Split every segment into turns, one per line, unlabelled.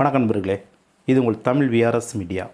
வணக்கம் நண்பர்களே இது உங்கள் தமிழ் விஆர்எஸ் மீடியா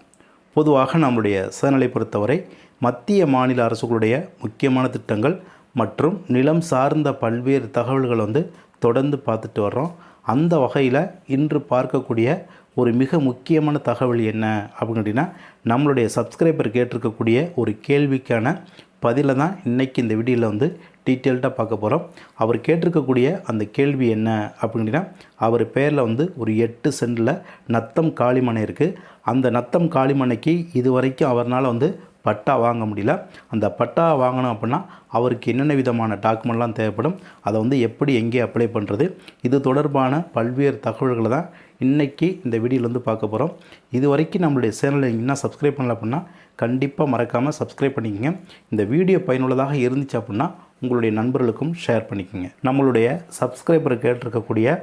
பொதுவாக நம்முடைய சேனலை பொறுத்தவரை மத்திய மாநில அரசுகளுடைய முக்கியமான திட்டங்கள் மற்றும் நிலம் சார்ந்த பல்வேறு தகவல்கள் வந்து தொடர்ந்து பார்த்துட்டு வர்றோம். அந்த வகையில் இன்று பார்க்கக்கூடிய ஒரு மிக முக்கியமான தகவல் என்ன அப்படின்னு கேட்டிங்கன்னா நம்மளுடைய சப்ஸ்கிரைபர் கேட்டிருக்கக்கூடிய ஒரு கேள்விக்கான பதிலை தான் இன்றைக்கி இந்த வீடியோவில் வந்து டீட்டெயில்டாக பார்க்க போகிறோம் அவர் கேட்டிருக்கக்கூடிய அந்த கேள்வி என்ன அப்படின்னா அவர் பேரில் வந்து ஒரு எட்டு சென்டில் நத்தம் காளிமனை இருக்குது அந்த நத்தம் காளிமனைக்கு இது வரைக்கும் அவர்னால் வந்து பட்டா வாங்க முடியல. அந்த பட்டா வாங்கணும் அப்படின்னா அவருக்கு என்னென்ன விதமான டாக்குமெண்ட்லாம் தேவைப்படும் அதை வந்து எப்படி எங்கே அப்ளை பண்ணுறது இது தொடர்பான பல்வேறு தகவல்களை தான் இன்றைக்கி இந்த வீடியோவில் வந்து பார்க்க போகிறோம் இது வரைக்கும் நம்மளுடைய சேனலை என்ன சப்ஸ்கிரைப் பண்ணல அப்படின்னா கண்டிப்பாக மறக்காமல் சப்ஸ்கிரைப் பண்ணிக்கங்க. இந்த வீடியோ பயனுள்ளதாக இருந்துச்சு அப்படின்னா உங்களுடைய நண்பர்களுக்கும் ஷேர் பண்ணிக்கோங்க. நம்மளுடைய சப்ஸ்கிரைபர் கேட்டிருக்கக்கூடிய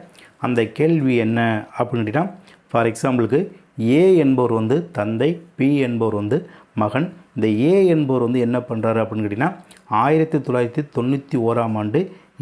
அந்த கேள்வி என்ன அப்படின்னு ஃபார் எக்ஸாம்பிளுக்கு ஏ என்பவர் வந்து தந்தை பி என்பவர் வந்து மகன் இந்த ஏ என்பவர் வந்து என்ன பண்ணுறாரு அப்படின்னு கேட்டிங்கன்னா ஆயிரத்தி தொள்ளாயிரத்தி தொண்ணூற்றி ஓராம் ஆண்டு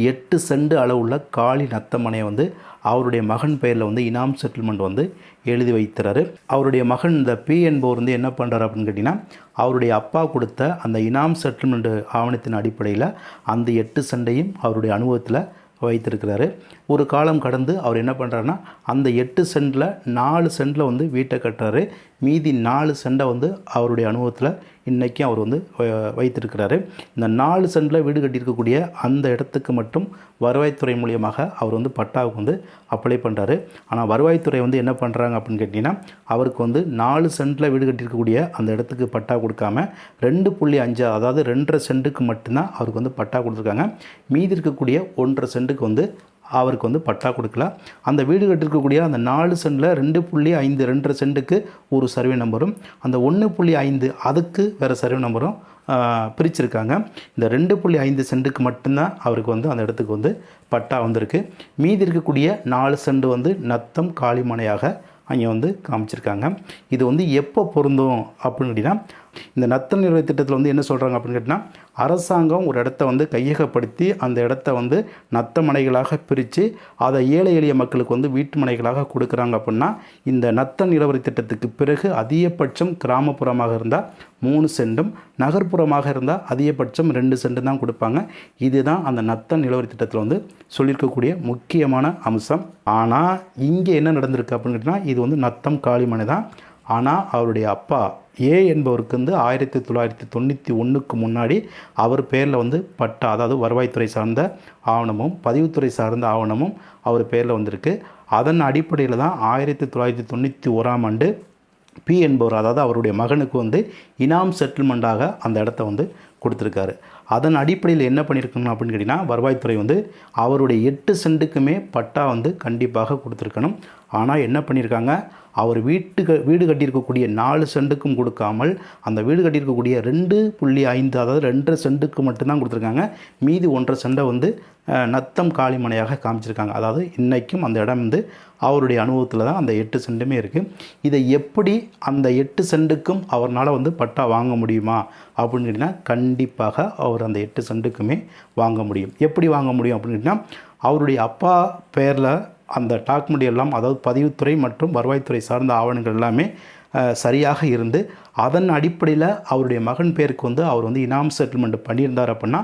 எட்டு செண்டு அளவுள்ள காளி நத்தமனையை வந்து அவருடைய மகன் பெயரில் வந்து இனாம் செட்டில்மெண்ட் வந்து எழுதி வைத்துறாரு அவருடைய மகன் இந்த பி என்பவர் வந்து என்ன பண்ணுறாரு அப்படின்னு கேட்டிங்கன்னா அவருடைய அப்பா கொடுத்த அந்த இனாம் செட்டில்மெண்ட் ஆவணத்தின் அடிப்படையில் அந்த எட்டு செண்டையும் அவருடைய அனுபவத்தில் வைத்திருக்கிறாரு. ஒரு காலம் கடந்து அவர் என்ன பண்ணுறாருன்னா அந்த எட்டு சென்டில் நாலு சென்டில் வந்து வீட்டை கட்டுறாரு. மீதி நாலு சென்டை வந்து அவருடைய அனுபவத்தில் இன்றைக்கும் அவர் வந்து வ- வைத்திருக்கிறாரு. இந்த நாலு சென்டில் வீடு கட்டியிருக்கக்கூடிய அந்த இடத்துக்கு மட்டும் வருவாய்த்துறை மூலியமாக அவர் வந்து பட்டாவுக்கு வந்து அப்ளை பண்ணுறாரு ஆனால் வருவாய்த்துறை வந்து என்ன பண்ணுறாங்க அப்படின்னு கேட்டிங்கன்னா அவருக்கு வந்து நாலு சென்டில் வீடு கட்டியிருக்கக்கூடிய அந்த இடத்துக்கு பட்டா கொடுக்காம ரெண்டு புள்ளி அஞ்சு அதாவது ரெண்டரை சென்ட்டுக்கு மட்டும்தான் அவருக்கு வந்து பட்டா கொடுத்துருக்காங்க. மீதி இருக்கக்கூடிய ஒன்றரை சென்ட்டுக்கு வந்து அவருக்கு வந்து பட்டா கொடுக்கல. அந்த வீடு கட்டிருக்கக்கூடிய அந்த நாலு சென்டில் ரெண்டு புள்ளி ஐந்து ரெண்டரை சென்ட்டுக்கு ஒரு சர்வே நம்பரும் அந்த ஒன்று புள்ளி ஐந்து அதுக்கு வேறு சர்வே நம்பரும் பிரிச்சிருக்காங்க. இந்த ரெண்டு புள்ளி ஐந்து சென்ட்டுக்கு மட்டும்தான் அவருக்கு வந்து அந்த இடத்துக்கு வந்து பட்டா வந்திருக்கு. மீதி இருக்கக்கூடிய நாலு சென்ட் வந்து நத்தம் காளிமனையாக அங்கே வந்து காமிச்சிருக்காங்க. இது வந்து எப்போ பொருந்தும் அப்படின்னு கேட்டிங்கன்னா இந்த நத்தல் நிறுவன திட்டத்தில் வந்து என்ன சொல்கிறாங்க அப்படின்னு கேட்டிங்கன்னா அரசாங்கம் ஒரு இடத்த வந்து கையகப்படுத்தி அந்த இடத்த வந்து நத்த மனைகளாக பிரித்து அதை ஏழை எளிய மக்களுக்கு வந்து வீட்டு மனைகளாக கொடுக்குறாங்க அப்படின்னா இந்த நத்த நிலவரி திட்டத்துக்கு பிறகு அதிகபட்சம் கிராமப்புறமாக இருந்தால் மூணு சென்டும் நகர்ப்புறமாக இருந்தால் அதிகபட்சம் ரெண்டு சென்டும் தான் கொடுப்பாங்க. இதுதான் அந்த நத்த நிலவரி திட்டத்தில் வந்து சொல்லியிருக்கக்கூடிய முக்கியமான அம்சம். ஆனால் இங்கே என்ன நடந்திருக்கு அப்படின்னு கேட்டிங்கன்னா இது வந்து நத்தம் காளிமனை தான். ஆனால் அவருடைய அப்பா ஏ என்பவருக்கு வந்து ஆயிரத்தி தொள்ளாயிரத்தி தொண்ணூற்றி ஒன்றுக்கு முன்னாடி அவர் பேரில் வந்து பட்டா அதாவது வருவாய்த்துறை சார்ந்த ஆவணமும் பதிவுத்துறை சார்ந்த ஆவணமும் அவர் பேரில் வந்திருக்கு. அதன் அடிப்படையில் தான் ஆயிரத்தி தொள்ளாயிரத்தி தொண்ணூற்றி ஓராம் ஆண்டு பி என்பவர் அதாவது அவருடைய மகனுக்கு வந்து இனாம் செட்டில்மெண்ட்டாக அந்த இடத்த வந்து கொடுத்துருக்காரு. அதன் அடிப்படையில் என்ன பண்ணியிருக்கணும் அப்படின்னு கேட்டிங்கன்னா வருவாய்த்துறை வந்து அவருடைய எட்டு சென்ட்டுக்குமே பட்டா வந்து கண்டிப்பாக கொடுத்துருக்கணும். ஆனால் என்ன பண்ணியிருக்காங்க? அவர் வீட்டுக்கு வீடு கட்டியிருக்கக்கூடிய நாலு சென்ட்டுக்கும் கொடுக்காமல் அந்த வீடு கட்டியிருக்கக்கூடிய ரெண்டு புள்ளி ஐந்து அதாவது ரெண்டரை சென்ட்டுக்கு மட்டும்தான் கொடுத்துருக்காங்க. மீதி ஒன்றரை சென்டை வந்து நத்தம் காளிமனையாக காமிச்சிருக்காங்க. அதாவது இன்றைக்கும் அந்த இடம் வந்து அவருடைய அனுபவத்தில் தான் அந்த எட்டு சென்ட்டுமே இருக்குது இதை எப்படி அந்த எட்டு சென்ட்டுக்கும் அவர்னால் வந்து பட்டா வாங்க முடியுமா? அப்படின்னு கேட்டிங்கன்னா கண்டிப்பாக அவர் அந்த எட்டு சென்ட்டுக்குமே வாங்க முடியும். எப்படி வாங்க முடியும் அப்படின்னு கேட்டிங்கன்னா அவருடைய அப்பா பேரில் அந்த டாக்குமெண்ட் எல்லாம் அதாவது பதிவுத்துறை மற்றும் வருவாய்த்துறை சார்ந்த ஆவணங்கள் எல்லாமே சரியாக இருந்து அதன் அடிப்படையில் அவருடைய மகன் பேருக்கு வந்து அவர் வந்து இனாம் செட்டில்மெண்ட் பண்ணியிருந்தார் அப்படின்னா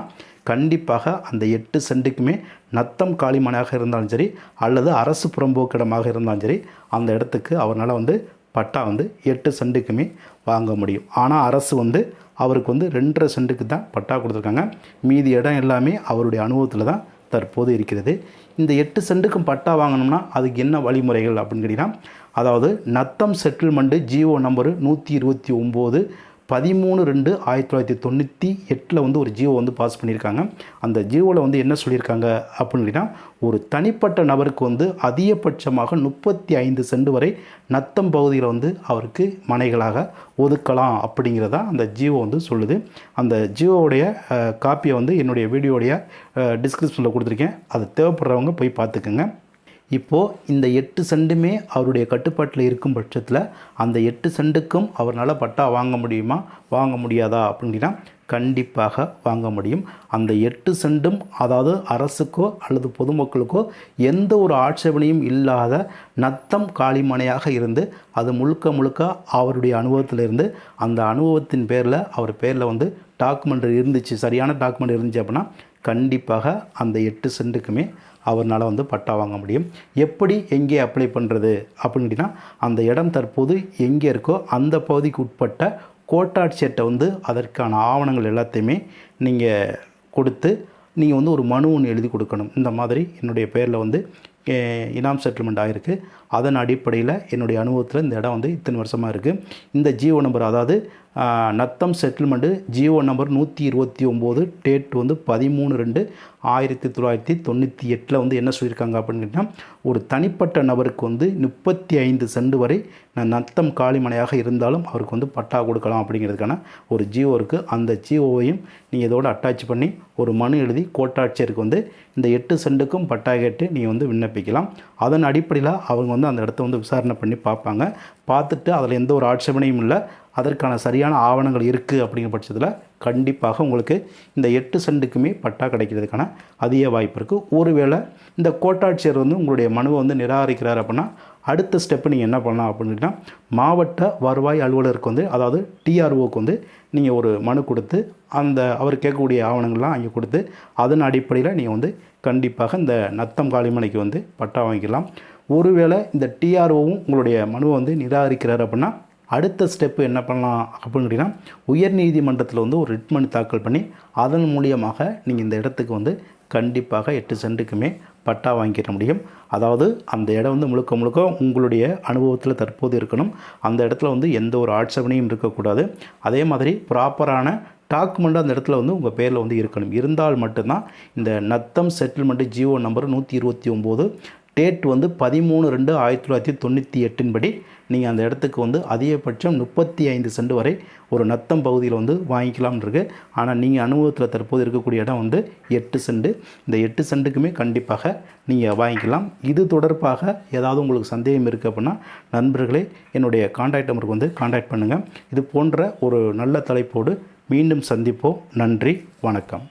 கண்டிப்பாக அந்த எட்டு சென்ட்டுக்குமே நத்தம் காளிமனையாக இருந்தாலும் சரி அல்லது அரசு புறம்போக்கிடமாக இருந்தாலும் சரி அந்த இடத்துக்கு அவரால் வந்து பட்டா வந்து எட்டு சென்ட்டுக்குமே வாங்க முடியும். ஆனால் அரசு வந்து அவருக்கு வந்து ரெண்டரை சென்ட்டுக்கு தான் பட்டா கொடுத்துருக்காங்க. மீதி இடம் எல்லாமே அவருடைய அனுபவத்தில் தான் தற்போது இருக்கிறது. இந்த எட்டு சென்ட்டுக்கும் பட்டா வாங்கணும்னா அதுக்கு என்ன வழிமுறைகள் அப்படின்னு கேட்டிங்கன்னா அதாவது நத்தம் செட்டில்மெண்ட்டு ஜியோ நம்பரு நூற்றி இருபத்தி ஒம்பது பதிமூணு ரெண்டு ஆயிரத்தி தொள்ளாயிரத்தி தொண்ணூற்றி எட்டில் வந்து ஒரு ஜியோ வந்து பாஸ் பண்ணியிருக்காங்க. அந்த ஜியோவில் வந்து என்ன சொல்லியிருக்காங்க அப்படின்னு ஒரு தனிப்பட்ட நபருக்கு வந்து அதிகபட்சமாக முப்பத்தி ஐந்து சென்ட் வரை நத்தம் பகுதியில் வந்து அவருக்கு மனைகளாக ஒதுக்கலாம் அப்படிங்கிறதா அந்த ஜியோ வந்து சொல்லுது. அந்த ஜியோவுடைய காப்பியை வந்து என்னுடைய வீடியோடைய டிஸ்கிரிப்ஷனில் கொடுத்துருக்கேன். அது தேவைப்படுறவங்க போய் பார்த்துக்குங்க. இப்போது இந்த எட்டு செண்டுமே அவருடைய கட்டுப்பாட்டில் இருக்கும் பட்சத்தில் அந்த எட்டு சென்ட்டுக்கும் அவரால் பட்டா வாங்க முடியுமா? வாங்க முடியாதா? அப்படின்னா கண்டிப்பாக வாங்க முடியும். அந்த எட்டு செண்டும் அதாவது அரசுக்கோ அல்லது பொதுமக்களுக்கோ எந்த ஒரு ஆட்சேபனையும் இல்லாத நத்தம் காளிமனையாக இருந்து அது முழுக்க முழுக்க அவருடைய அனுபவத்திலிருந்து அந்த அனுபவத்தின் பேரில் அவர் பேரில் வந்து டாக்குமெண்ட் இருந்துச்சு. சரியான டாக்குமெண்ட் இருந்துச்சு அப்படின்னா கண்டிப்பாக அந்த எட்டு சென்ட்டுக்குமே அவர்னால் வந்து பட்டா வாங்க முடியும். எப்படி எங்கே அப்ளை பண்ணுறது அப்படின்னு அந்த இடம் தற்போது எங்கே இருக்கோ அந்த பகுதிக்கு உட்பட்ட கோட்டாட்சியர்கிட்ட வந்து அதற்கான ஆவணங்கள் எல்லாத்தையுமே நீங்கள் கொடுத்து நீங்கள் வந்து ஒரு மனு ஒன்று எழுதி கொடுக்கணும். இந்த மாதிரி என்னுடைய பேரில் வந்து இனாம் செட்டில்மெண்ட் ஆகிருக்கு அதன் அடிப்படையில் என்னுடைய அனுபவத்தில் இந்த இடம் வந்து இத்தனை வருஷமாக இருக்குது இந்த ஜியோ நம்பர் அதாவது நத்தம் செட்டில்மெண்ட்டு ஜியோ நம்பர் நூற்றி இருபத்தி ஒம்பது டேட் வந்து பதிமூணு ரெண்டு ஆயிரத்தி தொள்ளாயிரத்தி தொண்ணூற்றி எட்டில் வந்து என்ன சொல்லியிருக்காங்க அப்படின்னு ஒரு தனிப்பட்ட நபருக்கு வந்து முப்பத்தி ஐந்து சென்ட் வரை நான் நத்தம் காலிமனையாக இருந்தாலும் அவருக்கு வந்து பட்டா கொடுக்கலாம் அப்படிங்கிறதுக்கான ஒரு ஜியோ இருக்குது அந்த ஜியோவையும் நீங்கள் இதோடு அட்டாச் பண்ணி ஒரு மனு எழுதி கோட்டாட்சியருக்கு வந்து இந்த எட்டு சென்ட்டுக்கும் பட்டா கேட்டு நீங்கள் வந்து விண்ணப்பிக்கலாம். அதன் அடிப்படையில் அவங்க வந்து அந்த இடத்த வந்து விசாரணை பண்ணி பார்ப்பாங்க. பார்த்துட்டு அதில் எந்த ஒரு ஆட்சேபனையும் இல்லை. அதற்கான சரியான ஆவணங்கள் இருக்குது அப்படிங்கிற பட்சத்தில் கண்டிப்பாக உங்களுக்கு இந்த எட்டு சென்ட்டுக்குமே பட்டா கிடைக்கிறதுக்கான அதிக வாய்ப்பு இருக்குது ஒருவேளை இந்த கோட்டாட்சியர் வந்து உங்களுடைய மனுவை வந்து நிராகரிக்கிறார் அப்படின்னா அடுத்த ஸ்டெப்பு நீங்கள் என்ன பண்ணலாம் அப்படின்னா மாவட்ட வருவாய் அலுவலருக்கு வந்து அதாவது டிஆர்ஓக்கு வந்து நீங்கள் ஒரு மனு கொடுத்து அந்த அவர் கேட்கக்கூடிய ஆவணங்கள்லாம் அங்கே கொடுத்து அதன் அடிப்படையில் நீங்கள் வந்து கண்டிப்பாக இந்த நத்தம் காளிமனைக்கு வந்து பட்டா வாங்கிக்கலாம். ஒருவேளை இந்த டிஆர்ஓவும் உங்களுடைய மனுவை வந்து நிராகரிக்கிறார் அப்படின்னா அடுத்த ஸ்டெப்பு என்ன பண்ணலாம் அப்படின்னு கேட்டிங்கன்னா உயர்நீதிமன்றத்தில் வந்து ஒரு ரிட் மனு தாக்கல் பண்ணி அதன் மூலியமாக நீங்கள் இந்த இடத்துக்கு வந்து கண்டிப்பாக எட்டு சென்ட்டுக்குமே பட்டா வாங்கிட முடியும். அதாவது அந்த இடம் வந்து முழுக்க முழுக்க உங்களுடைய அனுபவத்தில் தற்போது இருக்கணும். அந்த இடத்துல வந்து எந்த ஒரு ஆட்சேபனையும் இருக்கக்கூடாது. அதே மாதிரி ப்ராப்பரான டாக்குமெண்ட் அந்த இடத்துல வந்து உங்கள் பேரில் வந்து இருக்கணும். இருந்தால் மட்டும்தான் இந்த நத்தம் செட்டில்மெண்ட்டு ஜியோ நம்பர் நூற்றி இருபத்தி ஒம்பது டேட் வந்து பதிமூணு ரெண்டு ஆயிரத்தி தொள்ளாயிரத்தி தொண்ணூற்றி எட்டின் படி நீங்கள் அந்த இடத்துக்கு வந்து அதிகபட்சம் முப்பத்தி ஐந்து சென்ட் வரை ஒரு நத்தம் பகுதியில் வந்து வாங்கிக்கலாம்னு இருக்குது ஆனால் நீங்கள் அனுபவத்தில் தற்போது இருக்கக்கூடிய இடம் வந்து எட்டு சென்ட் இந்த எட்டு சென்ட்டுக்குமே கண்டிப்பாக நீங்கள் வாங்கிக்கலாம். இது தொடர்பாக ஏதாவது உங்களுக்கு சந்தேகம் இருக்குது அப்படின்னா நண்பர்களே என்னுடைய காண்டாக்ட் நம்பருக்கு வந்து காண்டாக்ட் பண்ணுங்கள் இது போன்ற ஒரு நல்ல தலைப்போடு மீண்டும் சந்திப்போம். நன்றி வணக்கம்.